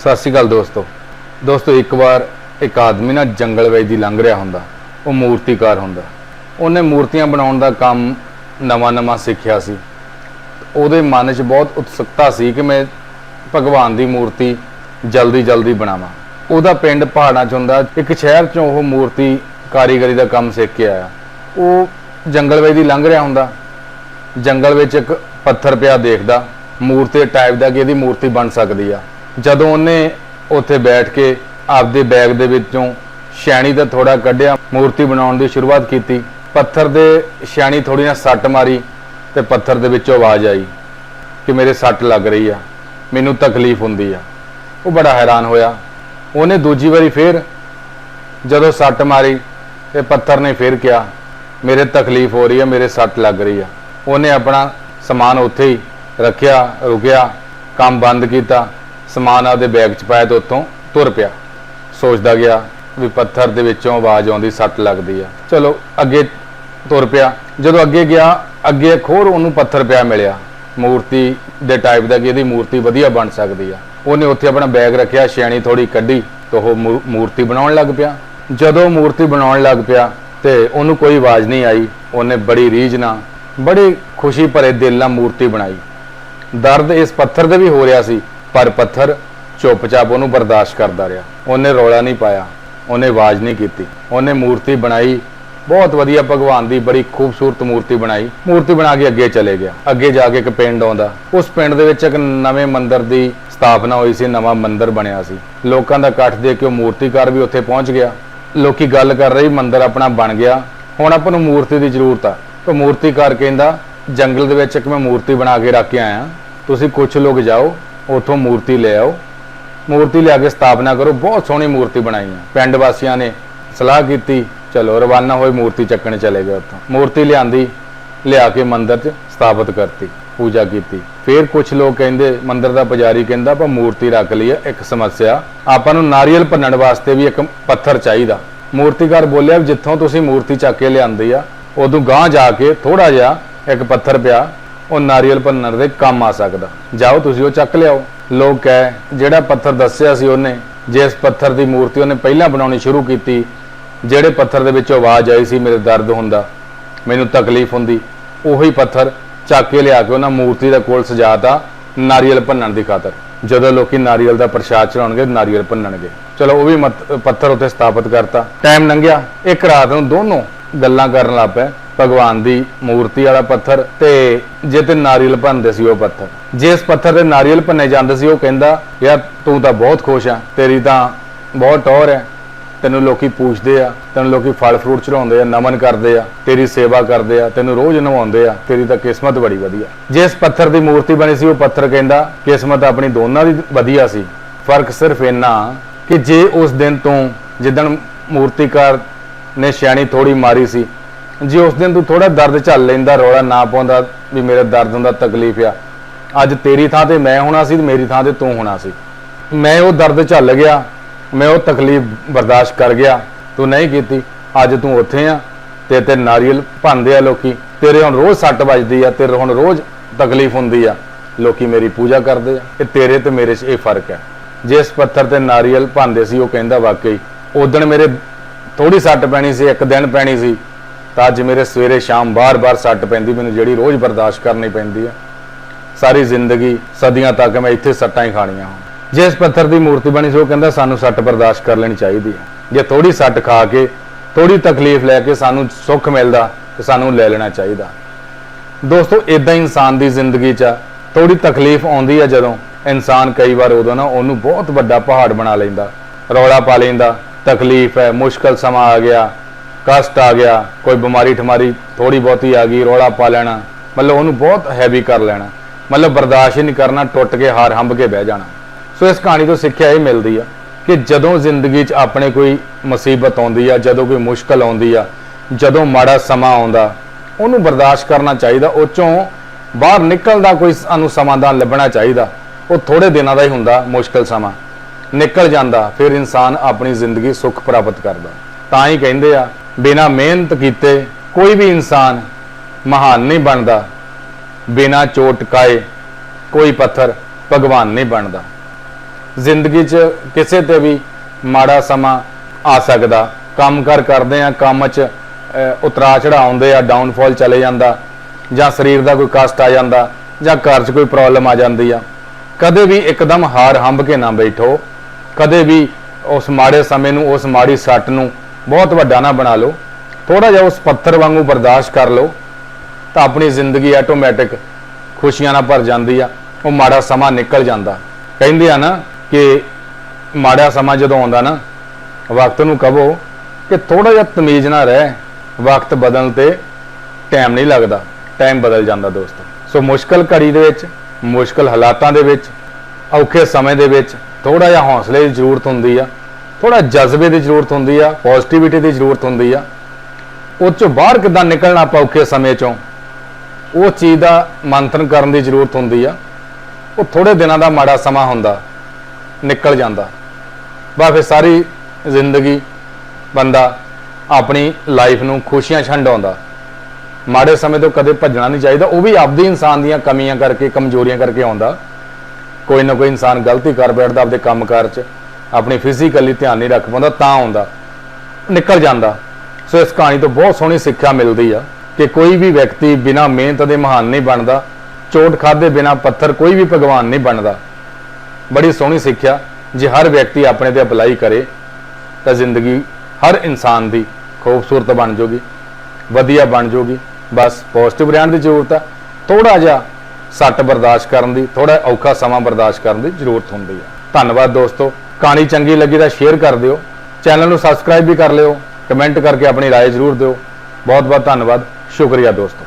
ਸਤਿ ਸ਼੍ਰੀ ਅਕਾਲ ਦੋਸਤੋ। ਦੋਸਤੋ, ਇੱਕ ਵਾਰ ਇੱਕ ਆਦਮੀ ਨਾ ਜੰਗਲ ਵਿੱਚ ਦੀ ਲੰਘ ਰਿਹਾ ਹੁੰਦਾ। ਉਹ ਮੂਰਤੀਕਾਰ ਹੁੰਦਾ। ਉਹਨੇ ਮੂਰਤੀਆਂ ਬਣਾਉਣ ਦਾ ਕੰਮ ਨਵਾਂ-ਨਵਾਂ ਸਿੱਖਿਆ ਸੀ। ਉਹਦੇ ਮਨ 'ਚ ਬਹੁਤ ਉਤਸੁਕਤਾ ਸੀ ਕਿ ਮੈਂ ਭਗਵਾਨ ਦੀ ਮੂਰਤੀ ਜਲਦੀ-ਜਲਦੀ ਬਣਾਵਾਂ। ਉਹਦਾ ਪਿੰਡ ਪਹਾੜਾਂ 'ਚ ਹੁੰਦਾ। ਇੱਕ ਸ਼ਹਿਰ 'ਚੋਂ ਉਹ ਮੂਰਤੀ ਕਾਰੀਗਰੀ ਦਾ ਕੰਮ ਸਿੱਖ ਕੇ ਆਇਆ। ਉਹ ਜੰਗਲ ਵਿੱਚ ਦੀ ਲੰਘ ਰਿਹਾ ਹੁੰਦਾ। ਜੰਗਲ ਵਿੱਚ ਇੱਕ ਪੱਥਰ ਪਿਆ ਦੇਖਦਾ। ਮੂਰਤੀ ਟਾਈਪ ਦਾ ਕਿ ਇਹਦੀ ਮੂਰਤੀ ਬਣ ਸਕਦੀ ਆ। ਜਦੋਂ ਉਹਨੇ ਉੱਥੇ ਬੈਠ ਕੇ ਆਪਦੇ ਬੈਗ ਦੇ ਵਿੱਚੋਂ ਸ਼ੈਣੀ ਦਾ ਥੋੜਾ ਕੱਢਿਆ, ਮੂਰਤੀ ਬਣਾਉਣ ਦੀ ਸ਼ੁਰੂਆਤ ਕੀਤੀ, ਪੱਥਰ ਦੇ ਸ਼ੈਣੀ ਥੋੜੀ ਨਾ ਸੱਟ ਮਾਰੀ ਤੇ ਪੱਥਰ ਦੇ ਵਿੱਚੋਂ ਆਵਾਜ਼ ਆਈ ਕਿ ਮੇਰੇ ਸੱਟ ਲੱਗ ਰਹੀ ਆ, ਮੈਨੂੰ ਤਕਲੀਫ ਹੁੰਦੀ ਆ। ਉਹ ਬੜਾ ਹੈਰਾਨ ਹੋਇਆ। ਉਹਨੇ ਦੂਜੀ ਵਾਰੀ ਫੇਰ ਜਦੋਂ ਸੱਟ ਮਾਰੀ ਤੇ ਪੱਥਰ ਨੇ ਫੇਰ ਕਿਹਾ, ਮੇਰੇ ਤਕਲੀਫ ਹੋ ਰਹੀ ਆ, ਮੇਰੇ ਸੱਟ ਲੱਗ ਰਹੀ ਆ। ਉਹਨੇ ਆਪਣਾ ਸਮਾਨ ਉੱਥੇ ਹੀ ਰੱਖਿਆ, ਰੁਕਿਆ, ਕੰਮ ਬੰਦ ਕੀਤਾ। ਸਮਾਨ ਆਪਦੇ ਬੈਗ 'ਚ ਪਾਇਆ ਤੇ ਉੱਥੋਂ ਤੁਰ ਪਿਆ। ਸੋਚਦਾ ਗਿਆ ਵੀ ਪੱਥਰ ਦੇ ਵਿੱਚੋਂ ਆਵਾਜ਼ ਆਉਂਦੀ, ਸੱਟ ਲੱਗਦੀ ਆ। ਚਲੋ, ਅੱਗੇ ਤੁਰ ਪਿਆ। ਜਦੋਂ ਅੱਗੇ ਗਿਆ, ਅੱਗੇ ਇੱਕ ਹੋਰ ਉਹਨੂੰ ਪੱਥਰ ਪਿਆ ਮਿਲਿਆ। ਮੂਰਤੀ ਦੇ ਟਾਈਪ ਦਾ ਕਿ ਇਹਦੀ ਮੂਰਤੀ ਵਧੀਆ ਬਣ ਸਕਦੀ ਆ। ਉਹਨੇ ਉੱਥੇ ਆਪਣਾ ਬੈਗ ਰੱਖਿਆ ਛਿਆਣੀ ਥੋੜੀ ਕੱਢੀ ਤੇ ਉਹ ਮੂ- ਮੂਰਤੀ ਬਣਾਉਣ ਲੱਗ ਪਿਆ। ਜਦੋਂ ਮੂਰਤੀ ਬਣਾਉਣ ਲੱਗ ਪਿਆ ਤੇ ਉਹਨੂੰ ਕੋਈ ਆਵਾਜ਼ ਨਹੀਂ ਆਈ, ਉਹਨੇ ਬੜੀ ਰੀਝ ਨਾਲ, ਬੜੀ ਖੁਸ਼ੀ ਭਰੇ ਦਿਲ ਨਾਲ ਮੂਰਤੀ ਬਣਾਈ। ਦਰਦ ਇਸ ਪੱਥਰ ਦੇ ਵੀ ਹੋ ਰਿਹਾ ਸੀ। ਪਰ ਪੱਥਰ ਚੁੱਪਚਾਪ ਉਹਨੂੰ ਬਰਦਾਸ਼ਤ ਕਰਦਾ ਰਿਹਾ। ਉਹਨੇ ਰੌਲਾ ਨਹੀਂ ਪਾਇਆ, ਉਹਨੇ ਆਵਾਜ਼ ਨਹੀਂ ਕੀਤੀ। ਉਹਨੇ ਮੂਰਤੀ ਬਣਾਈ, ਬਹੁਤ ਵਧੀਆ ਭਗਵਾਨ ਦੀ ਬੜੀ ਖੂਬਸੂਰਤ ਮੂਰਤੀ ਬਣਾਈ। ਮੂਰਤੀ ਬਣਾ ਕੇ ਅੱਗੇ ਚਲੇ ਗਿਆ। ਅੱਗੇ ਜਾ ਕੇ ਇੱਕ ਪਿੰਡ ਆਉਂਦਾ। ਉਸ ਪਿੰਡ ਦੇ ਵਿੱਚ ਇੱਕ ਨਵੇਂ ਮੰਦਿਰ ਦੀ ਸਥਾਪਨਾ ਹੋਈ ਸੀ, ਨਵਾਂ ਮੰਦਿਰ ਬਣਿਆ ਸੀ। ਲੋਕਾਂ ਦਾ ਇਕੱਠ ਦੇ ਕੇ ਉਹ ਮੂਰਤੀਕਾਰ ਵੀ ਉੱਥੇ ਪਹੁੰਚ ਗਿਆ। ਲੋਕੀ ਗੱਲ ਕਰ ਰਹੀ ਮੰਦਿਰ ਆਪਣਾ ਬਣ ਗਿਆ। ਹੁਣ ਆਪਾਂ ਨੂੰ ਮੂਰਤੀ ਦੀ ਜ਼ਰੂਰਤ ਆ। ਤਾਂ ਮੂਰਤੀਕਾਰ ਕਹਿੰਦਾ, ਜੰਗਲ ਦੇ ਵਿੱਚ ਇੱਕ ਮੈਂ ਮੂਰਤੀ ਬਣਾ ਕੇ ਰੱਖ ਕੇ ਆਇਆ। ਤੁਸੀਂ ਕੁਝ ਲੋਕ ਜਾਓ ਉੱਥੋਂ ਮੂਰਤੀ ਲੈ ਆਓ। ਮੂਰਤੀ ਲਿਆ ਕੇ ਸਥਾਪਨਾ ਕਰੋ। ਬਹੁਤ ਸੋਹਣੀ ਮੂਰਤੀ ਬਣਾਈ ਹੈ ਪਿੰਡ ਵਾਸੀਆਂ ਨੇ ਸਲਾਹ ਕੀਤੀ, ਚਲੋ, ਰਵਾਨਾ ਹੋਏ, ਮੂਰਤੀ ਚੱਕਣ ਚਲੇ ਗਏ ਉੱਥੋਂ। ਮੂਰਤੀ ਲਿਆਂਦੀ, ਲਿਆ ਕੇ ਮੰਦਿਰ 'ਚ ਸਥਾਪਿਤ ਕਰਤੀ, ਪੂਜਾ ਕੀਤੀ। ਫਿਰ ਕੁਝ ਲੋਕ ਕਹਿੰਦੇ, ਮੰਦਿਰ ਦਾ ਪੁਜਾਰੀ ਕਹਿੰਦਾ, ਆਪਾਂ ਮੂਰਤੀ ਰੱਖ ਲਈ ਆ, ਇੱਕ ਸਮੱਸਿਆ। ਆਪਾਂ ਨੂੰ ਨਾਰੀਅਲ ਭੰਨਣ ਵਾਸਤੇ ਵੀ ਇੱਕ ਪੱਥਰ ਚਾਹੀਦਾ। ਮੂਰਤੀਕਾਰ ਬੋਲਿਆ ਵੀ ਜਿੱਥੋਂ ਤੁਸੀਂ ਮੂਰਤੀ ਚੱਕ ਕੇ ਲਿਆਂਦੀ ਆ, ਉਦੋਂ ਗਾਂਹ ਜਾ ਕੇ ਥੋੜਾ ਜਿਹਾ ਇੱਕ ਪੱਥਰ ਪਿਆ ਉਹ ਨਾਰੀਅਲ ਭੰਨਣ ਦੇ ਕੰਮ ਆ ਸਕਦਾ। ਜਾਓ ਤੁਸੀਂ ਉਹ ਚੱਕ ਲਿਆਓ। ਲੋਕ ਕਹੇ, ਜਿਹੜਾ ਪੱਥਰ ਦੱਸਿਆ ਸੀ ਉਹਨੇ, ਜਿਸ ਪੱਥਰ ਦੀ ਮੂਰਤੀ ਉਹਨੇ ਪਹਿਲਾਂ ਬਣਾਉਣੀ ਸ਼ੁਰੂ ਕੀਤੀ, ਜਿਹੜੇ ਪੱਥਰ ਦੇ ਵਿੱਚੋਂ ਆਵਾਜ਼ ਆਈ ਸੀ, ਮੇਰੇ ਦਰਦ ਹੁੰਦਾ ਮੈਨੂੰ ਤਕਲੀਫ ਹੁੰਦੀ, ਉਹੀ ਪੱਥਰ ਚੱਕ ਕੇ ਲਿਆ ਕੇ ਉਹਨਾਂ ਮੂਰਤੀ ਦੇ ਕੋਲ ਸਜਾਤਾ ਨਾਰੀਅਲ ਭੰਨਣ ਦੀ ਖਾਤਰ। ਜਦੋਂ ਲੋਕੀ ਨਾਰੀਅਲ ਦਾ ਪ੍ਰਸ਼ਾਦ ਚੜਾਉਣਗੇ ਨਾਰੀਅਲ ਭੰਨਣਗੇ। ਚਲੋ, ਉਹ ਵੀ ਪੱਥਰ ਉੱਤੇ ਸਥਾਪਿਤ ਕਰਤਾ। ਟਾਈਮ ਲੰਘਿਆ। ਇੱਕ ਰਾਤ ਨੂੰ ਦੋਨੋਂ ਗੱਲਾਂ ਕਰਨ ਲੱਗ ਪਏ। ਭਗਵਾਨ ਦੀ ਮੂਰਤੀ ਵਾਲਾ ਪੱਥਰ ਤੇ ਜੇ ਤੇ ਨਾਰੀਅਲ ਭੰਨਦੇ ਸੀ ਉਹ ਪੱਥਰ। ਜਿਸ ਪੱਥਰ ਤੇ ਨਾਰੀਅਲ ਭੰਨੇ ਜਾਂਦੇ ਸੀ, ਉਹ ਕਹਿੰਦਾ, ਯਾਰ ਤੂੰ ਤਾਂ ਬਹੁਤ ਖੁਸ਼ ਆ, ਤੇਰੀ ਤਾਂ ਬਹੁਤ ਟੌਰ ਹੈ। ਤੈਨੂੰ ਲੋਕੀ ਪੁੱਛਦੇ ਆ, ਤੈਨੂੰ ਲੋਕੀ ਫਲ ਫਰੂਟ ਚੜਾਉਂਦੇ ਆ, ਨਮਨ ਕਰਦੇ ਆ, ਤੇਰੀ ਸੇਵਾ ਕਰਦੇ ਆ, ਤੈਨੂੰ ਰੋਜ਼ ਨਵਾਉਂਦੇ ਆ, ਤੇਰੀ ਤਾਂ ਕਿਸਮਤ ਬੜੀ ਵਧੀਆ ਜਿਸ ਪੱਥਰ ਦੀ ਮੂਰਤੀ ਬਣੀ ਸੀ, ਉਹ ਪੱਥਰ ਕਹਿੰਦਾ, ਕਿਸਮਤ ਆਪਣੀ ਦੋਨਾਂ ਦੀ ਵਧੀਆ ਸੀ। ਫ਼ਰਕ ਸਿਰਫ ਇੰਨਾ ਕਿ ਜੇ ਉਸ ਦਿਨ ਤੋਂ, ਜਿੱਦਣ ਮੂਰਤੀਕਾਰ ਨੇ ਸਿਆਣੀ ਥੋੜੀ ਮਾਰੀ ਸੀ ਜੇ ਉਸ ਦਿਨ ਤੂੰ ਥੋੜਾ ਦਰਦ ਝੱਲ ਲੈਂਦਾ, ਰੌਲਾ ਨਾ ਪਾਉਂਦਾ ਵੀ ਮੇਰੇ ਦਰਦ ਹੁੰਦਾ, ਤਕਲੀਫ ਆ। ਅੱਜ ਤੇਰੀ ਥਾਂ ਤੇ ਮੈਂ ਹੋਣਾ ਸੀ ਤੇ ਮੇਰੀ ਥਾਂ ਤੇ ਤੂੰ ਹੋਣਾ ਸੀ। ਮੈਂ ਉਹ ਦਰਦ ਝੱਲ ਗਿਆ, ਮੈਂ ਉਹ ਤਕਲੀਫ ਬਰਦਾਸ਼ਤ ਕਰ ਗਿਆ। ਤੂੰ ਨਹੀਂ ਕੀਤੀ, ਅੱਜ ਤੂੰ ਉੱਥੇ ਆ ਤੇ ਤੇ ਨਾਰੀਅਲ ਭੰਦੇ ਆ ਲੋਕੀ। ਤੇਰੇ ਹੁਣ ਰੋਜ਼ ਸੱਟ ਵੱਜਦੀ ਆ, ਤੇਰੇ ਹੁਣ ਰੋਜ਼ ਤਕਲੀਫ ਹੁੰਦੀ ਆ। ਲੋਕੀ ਮੇਰੀ ਪੂਜਾ ਕਰਦੇ ਆ। ਇਹ ਤੇਰੇ ਤੇ ਮੇਰੇ 'ਚ ਇਹ ਫ਼ਰਕ ਹੈ ਜਿਸ ਪੱਥਰ ਤੇ ਨਾਰੀਅਲ ਭੰਦੇ ਸੀ, ਉਹ ਕਹਿੰਦਾ ਵਾਕਈ ਉਦਣ ਮੇਰੇ ਥੋੜੀ ਸੱਟ ਪੈਣੀ ਸੀ, ਇੱਕ ਦਿਨ ਪੈਣੀ ਸੀ। ਤਾਂ ਅੱਜ ਮੇਰੇ ਸਵੇਰੇ ਸ਼ਾਮ ਬਾਰ-ਬਾਰ ਸੱਟ ਪੈਂਦੀ, ਮੈਨੂੰ ਜਿਹੜੀ ਰੋਜ਼ ਬਰਦਾਸ਼ਤ ਕਰਨੀ ਪੈਂਦੀ ਹੈ ਸਾਰੀ ਜ਼ਿੰਦਗੀ ਸਦੀਆਂ ਤੱਕ ਮੈਂ ਇੱਥੇ ਸੱਟਾਂ ਹੀ ਖਾਣੀਆਂ ਹੁਣ ਜਿਸ ਪੱਥਰ ਦੀ ਮੂਰਤੀ ਬਣੀ ਸੀ, ਉਹ ਕਹਿੰਦਾ ਸਾਨੂੰ ਸੱਟ ਬਰਦਾਸ਼ਤ ਕਰ ਲੈਣੀ ਚਾਹੀਦੀ ਹੈ ਜੇ ਥੋੜੀ ਸੱਟ ਖਾ ਕੇ ਥੋੜੀ ਤਕਲੀਫ ਲੈ ਕੇ ਸਾਨੂੰ ਸੁੱਖ ਮਿਲਦਾ, ਤੇ ਸਾਨੂੰ ਲੈ ਲੈਣਾ ਚਾਹੀਦਾ। ਦੋਸਤੋ ਇਦਾਂ ਇਨਸਾਨ ਦੀ ਜ਼ਿੰਦਗੀ 'ਚ ਥੋੜੀ ਤਕਲੀਫ ਆਉਂਦੀ ਹੈ ਜਦੋਂ ਇਨਸਾਨ ਕਈ ਵਾਰ ਉਦੋਂ ਨਾ ਉਹਨੂੰ ਬਹੁਤ ਵੱਡਾ ਪਹਾੜ ਬਣਾ ਲੈਂਦਾ। ਰੌਲਾ ਪਾ ਲੈਂਦਾ, ਤਕਲੀਫ ਹੈ, ਮੁਸ਼ਕਲ ਸਮਾਂ ਆ ਗਿਆ। ਕਸ਼ਟ ਆ ਗਿਆ, ਕੋਈ ਬਿਮਾਰੀ ਠਮਾਰੀ ਥੋੜੀ ਬਹੁਤੀ ਆ ਗਈ, ਰੌਲਾ ਪਾ ਲੈਣਾ, ਮਤਲਬ ਉਹਨੂੰ ਬਹੁਤ ਹੈਵੀ ਕਰ ਲੈਣਾ, ਮਤਲਬ ਬਰਦਾਸ਼ਤ ਹੀ ਨਹੀਂ ਕਰਨਾ, ਟੁੱਟ ਕੇ ਹਾਰ ਹੰਬ ਕੇ ਬਹਿ ਜਾਣਾ। ਸੋ ਇਸ ਕਹਾਣੀ ਤੋਂ ਸਿੱਖਿਆ ਇਹ ਮਿਲਦੀ ਆ ਕਿ ਜਦੋਂ ਜ਼ਿੰਦਗੀ 'ਚ ਆਪਣੇ ਕੋਈ ਮੁਸੀਬਤ ਆਉਂਦੀ ਆ, ਜਦੋਂ ਕੋਈ ਮੁਸ਼ਕਲ ਆਉਂਦੀ ਆ, ਜਦੋਂ ਮਾੜਾ ਸਮਾਂ ਆਉਂਦਾ, ਉਹਨੂੰ ਬਰਦਾਸ਼ਤ ਕਰਨਾ ਚਾਹੀਦਾ, ਉਹ ਚੋਂ ਬਾਹਰ ਨਿਕਲਣ ਦਾ ਕੋਈ ਸਾਨੂੰ ਸਮਾਧਾਨ ਲੱਭਣਾ ਚਾਹੀਦਾ, ਉਹ ਥੋੜੇ ਦਿਨਾਂ ਦਾ ਹੀ ਹੁੰਦਾ ਮੁਸ਼ਕਲ ਸਮਾਂ। ਨਿਕਲ ਜਾਂਦਾ, ਫਿਰ ਇਨਸਾਨ ਆਪਣੀ ਜ਼ਿੰਦਗੀ ਸੁੱਖ ਪ੍ਰਾਪਤ ਕਰਦਾ। ਤਾਂ ਹੀ ਕਹਿੰਦੇ ਆ ਬਿਨਾ ਮਿਹਨਤ ਕੀਤੇ ਕੋਈ ਵੀ ਇਨਸਾਨ ਮਹਾਨ ਨਹੀਂ ਬਣਦਾ। ਬਿਨਾ ਚੋਟ ਕਾਏ ਕੋਈ ਪੱਥਰ ਭਗਵਾਨ ਨਹੀਂ ਬਣਦਾ। ਜ਼ਿੰਦਗੀ 'ਚ ਕਿਸੇ ਤੇ ਵੀ ਮਾੜਾ ਸਮਾਂ ਆ ਸਕਦਾ। ਕੰਮ ਕਰ ਕਰਦੇ ਆ ਕੰਮ 'ਚ ਅਹ, ਉਤਰਾਅ ਚੜ੍ਹਾਅ ਆਉਂਦੇ ਆ ਡਾਊਨਫਾਲ ਚਲੇ ਜਾਂਦਾ ਜਾਂ ਸਰੀਰ ਦਾ ਕੋਈ ਕਸ਼ਟ ਆ ਜਾਂਦਾ ਜਾਂ ਘਰ 'ਚ ਕੋਈ ਪ੍ਰੋਬਲਮ ਆ ਜਾਂਦੀ ਆ। ਕਦੇ ਵੀ ਇੱਕਦਮ ਹਾਰ ਹੰਬ ਕੇ ਨਾ ਬੈਠੋ। ਕਦੇ ਵੀ ਉਸ ਮਾੜੇ ਸਮੇਂ ਨੂੰ ਉਸ ਮਾੜੀ ਸੱਟ ਨੂੰ ਬਹੁਤ ਵੱਡਾ ਨਾ ਬਣਾ ਲਓ। ਥੋੜਾ ਜਿਹਾ ਉਸ ਪੱਥਰ ਵਾਂਗੂ ਬਰਦਾਸ਼ਤ ਕਰ ਲਓ ਤਾਂ ਆਪਣੀ ਜ਼ਿੰਦਗੀ ਆਟੋਮੈਟਿਕ ਖੁਸ਼ੀਆਂ ਨਾਲ ਭਰ ਜਾਂਦੀ ਆ, ਉਹ ਮਾੜਾ ਸਮਾਂ ਨਿਕਲ ਜਾਂਦਾ। ਕਹਿੰਦੇ ਆ ਨਾ ਕਿ ਮਾੜਾ ਸਮਾਂ ਜਦੋਂ ਆਉਂਦਾ ਨਾ, ਵਕਤ ਨੂੰ ਕਹੋ ਕਿ ਥੋੜਾ ਜਿਹਾ ਤਮੀਜ਼ ਨਾਲ ਰਹਿ, ਵਕਤ ਬਦਲਣ ਤੇ ਟਾਈਮ ਨਹੀਂ ਲੱਗਦਾ ਟਾਈਮ ਬਦਲ ਜਾਂਦਾ ਦੋਸਤੋ। ਸੋ ਮੁਸ਼ਕਲ ਘੜੀ ਦੇ ਵਿੱਚ, ਮੁਸ਼ਕਲ ਹਾਲਾਤਾਂ ਦੇ ਵਿੱਚ, ਔਖੇ ਸਮੇਂ ਦੇ ਵਿੱਚ ਥੋੜਾ ਜਿਹਾ ਹੌਸਲੇ ਦੀ ਜ਼ਰੂਰਤ ਹੁੰਦੀ ਆ। ਥੋੜਾ ਜਜ਼ਬੇ ਦੀ ਜ਼ਰੂਰਤ ਹੁੰਦੀ ਆ ਪੋਜ਼ਿਟਿਵਿਟੀ ਦੀ ਜ਼ਰੂਰਤ ਹੁੰਦੀ ਆ। ਉਹ ਚੋਂ ਬਾਹਰ ਕਿੱਦਾਂ ਨਿਕਲਣਾ ਆਪਾਂ ਔਖੇ ਸਮੇਂ ਚੋਂ, ਉਹ ਚੀਜ਼ ਦਾ ਮੰਥਨ ਕਰਨ ਦੀ ਜ਼ਰੂਰਤ ਹੁੰਦੀ ਆ। ਉਹ ਥੋੜੇ ਦਿਨਾਂ ਦਾ ਮਾੜਾ ਸਮਾਂ ਹੁੰਦਾ, ਨਿਕਲ ਜਾਂਦਾ। ਬਸ ਫਿਰ ਸਾਰੀ ਜ਼ਿੰਦਗੀ ਬੰਦਾ ਆਪਣੀ ਲਾਈਫ ਨੂੰ ਖੁਸ਼ੀਆਂ ਛੰਡਾਉਂਦਾ ਮਾੜੇ ਸਮੇਂ ਤੋਂ ਕਦੇ ਭੱਜਣਾ ਨਹੀਂ ਚਾਹੀਦਾ, ਉਹ ਵੀ ਆਪਦੀ ਇਨਸਾਨ ਦੀਆਂ ਕਮੀਆਂ ਕਰਕੇ, ਕਮਜ਼ੋਰੀਆਂ ਕਰਕੇ ਆਉਂਦਾ। ਕੋਈ ਨਾ ਕੋਈ ਇਨਸਾਨ ਗਲਤੀ ਕਰ ਬੈਠਦਾ ਆਪਦੇ ਕੰਮਕਾਰ 'ਚ। ਆਪਣੀ ਫਿਜ਼ੀਕਲੀ ਧਿਆਨ ਨਹੀਂ ਰੱਖ ਪਾਉਂਦਾ, ਤਾਂ ਆਉਂਦਾ, ਨਿਕਲ ਜਾਂਦਾ। ਸੋ ਇਸ ਕਹਾਣੀ ਤੋਂ ਬਹੁਤ ਸੋਹਣੀ ਸਿੱਖਿਆ ਮਿਲਦੀ ਆ ਕਿ ਕੋਈ ਵੀ ਵਿਅਕਤੀ ਬਿਨਾ ਮਿਹਨਤ ਦੇ ਮਹਾਨ ਨਹੀਂ ਬਣਦਾ, ਚੋਟ ਖਾਦੇ ਬਿਨਾ ਪੱਥਰ ਕੋਈ ਵੀ ਭਗਵਾਨ ਨਹੀਂ ਬਣਦਾ। ਬੜੀ ਸੋਹਣੀ ਸਿੱਖਿਆ, ਜੇ ਹਰ ਵਿਅਕਤੀ ਆਪਣੇ ਤੇ ਅਪਲਾਈ ਕਰੇ, ਤਾਂ ਜ਼ਿੰਦਗੀ ਹਰ ਇਨਸਾਨ ਦੀ ਖੂਬਸੂਰਤ ਬਣ ਜਾਊਗੀ ਵਧੀਆ ਬਣ ਜਾਊਗੀ ਬਸ ਪੋਜ਼ਿਟਿਵ ਰਹਿਣ ਦੀ ਜ਼ਰੂਰਤ ਆ ਥੋੜਾ ਜਿਹਾ ਸੱਟ ਬਰਦਾਸ਼ਤ ਕਰਨ ਦੀ ਥੋੜਾ ਔਖਾ ਸਮਾਂ ਬਰਦਾਸ਼ਤ ਕਰਨ ਦੀ ਜ਼ਰੂਰਤ ਹੁੰਦੀ ਆ। ਧੰਨਵਾਦ ਦੋਸਤੋ। ਕਹਾਣੀ ਚੰਗੀ ਲੱਗੀ ਤਾਂ ਸ਼ੇਅਰ ਕਰ ਦਿਓ ਚੈਨਲ ਨੂੰ ਸਬਸਕ੍ਰਾਈਬ ਵੀ ਕਰ ਲਿਓ ਕਮੈਂਟ ਕਰਕੇ ਆਪਣੀ رائے ਜ਼ਰੂਰ ਦਿਓ ਬਹੁਤ ਬਹੁਤ ਧੰਨਵਾਦ ਸ਼ੁਕਰੀਆ ਦੋਸਤੋ